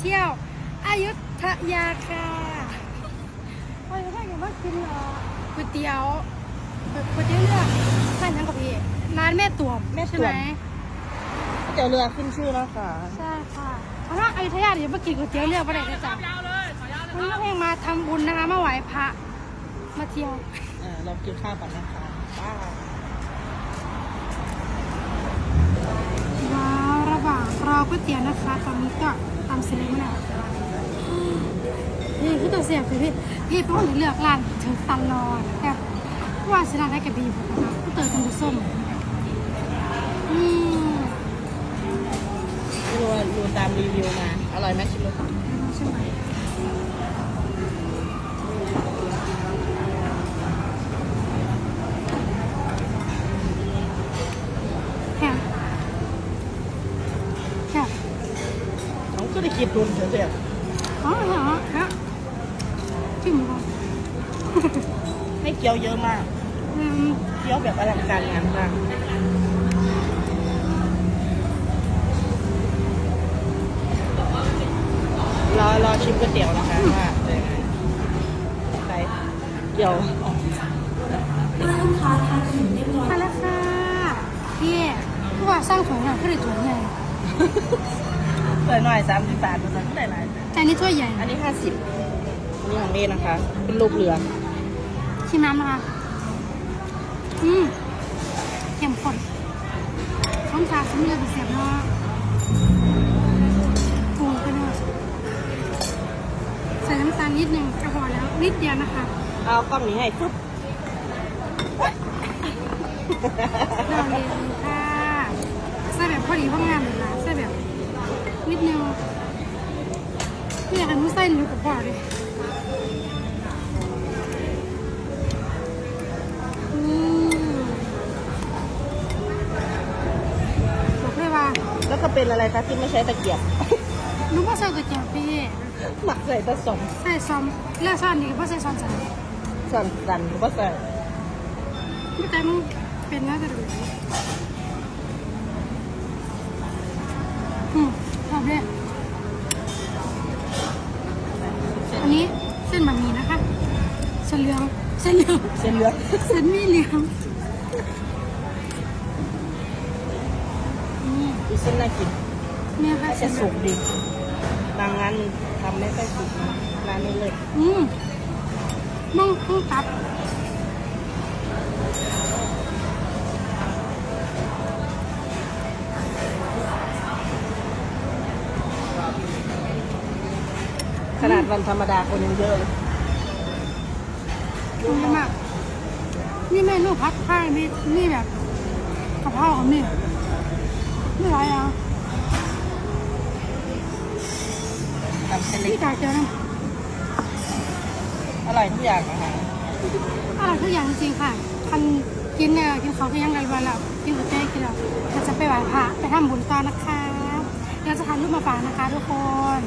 เที่ยวอายุทยาค่ะไปถ้าอย่างว่ากินเอ่อก๋วยเตี๋ยวก๋วยเตี๋ยวเรือร้านยังกับพี่ร้านแม่ตวมแม่ตวม ใช่ไหมเตี๋ยวเรือขึ้นชื่อนะคะใช่ค่ะเพราะว่าอยุธยาเดี๋ยวมากินก๋วยเตี๋ยวเรือประเดี๋ยวจะจับมันก็เพลงมาทำบุญนะคะมาไหว้พระมาเที่ยวอ่า เรากินข้าวก่อนนะคะบ้ายว้าวระหว่างรอก๋วยเตี๋ยวนะคะ ตอนนี้ก็ ตำเสร็จแล้วนี่คือตัวเสียบคือพี่พี่เป็นคนที่เลือกร้านถึงตลอดแต่ว่าสิร้านได้กับบีบนะคะก็เติมเป็นส้มอืมดูดูตามรีวิวมา อร่อยไหมชิมดูใช่ไหม ก็ได้คิดดูเฉยอ๋อเหรอฮะจิ้มก่อนๆให้เกี๊ยวเยอะมากอืมเกี๊ยวแบบอลังการงานมากรอรอชิมก๋วยเตี๋ยวนะคะว่าเป็นยังไงไปเดี๋ยวมาแล้วค่ะพี่ผู้ว่าสร้างถุงหน่อยก็เลยถุงใหญ่ เปิดหน่อยสามสิบบาทมันก็ได้หลาย แต่อันนี้ถ้วยใหญ่ อันนี้ห้าสิบอันนี้ของเมย์นะคะ เป็นรูปเรือ ชิมน้ำนะคะ อืมเข้มข้นส้มชาส้มเลือดเสียบเนาะปรุงไปเลยใส่น้ำตาลนิดนึงก็พอแล้ว นิดเดียวนะคะ เอากล้องนี้ให้ปุ๊บเราเรียนค่ะใส่แบบพอดีพองามเลยนะใส่แบบ นิดนึงพี่อยากให้หนุ่ใส่หนูกับพ่อเลยอืมบอกเลยว่าแล้วก็เป็นอะไรคะที่ไม่ใช้ตะเกียบ หนูพ่อใส่ตัวเจียวพี่หมักใส่ตะสมใส่ซอมเลือกซอนดีพ่อใส่ซอมใส่ส่วนดันหรือว่าใส่ไม่ใจมึงเป็นน่าจะดู นนี้เส้นบะหมี่นะคะเส้นเหลืองเส้นเหลืองเส้นเหลืองเส้นหมี่เหลืองนี่ดูเส้นน่ากินเนี่ยค่ะน่าเส้จะนเหลืสุองกดีบางร้านทำไม่ค่อยสุกร้านนี้เลยอืมน้องต้องตับ ขนาดวันธรรมดาคนยังเยอะเลยตรงนี้มาก นี่เมนูพัดไทยนี่นี่แบบกะเพราของนี่ไม่ไรอะทำเส้นเล็พี่ก กายเจอนะอร่อยทุกอย่างนะคะอร่อยทุกอย่างจริงๆค่ะคันกินเนี่ยกินเขาก็ยังไงวันละกินก๋วยเตี๋ยวกินแล้วเราจะไปไหว้พระไปทำบุญต่อนะคะเดี๋ยวจะทำรูปมาฝากนะคะทุกคน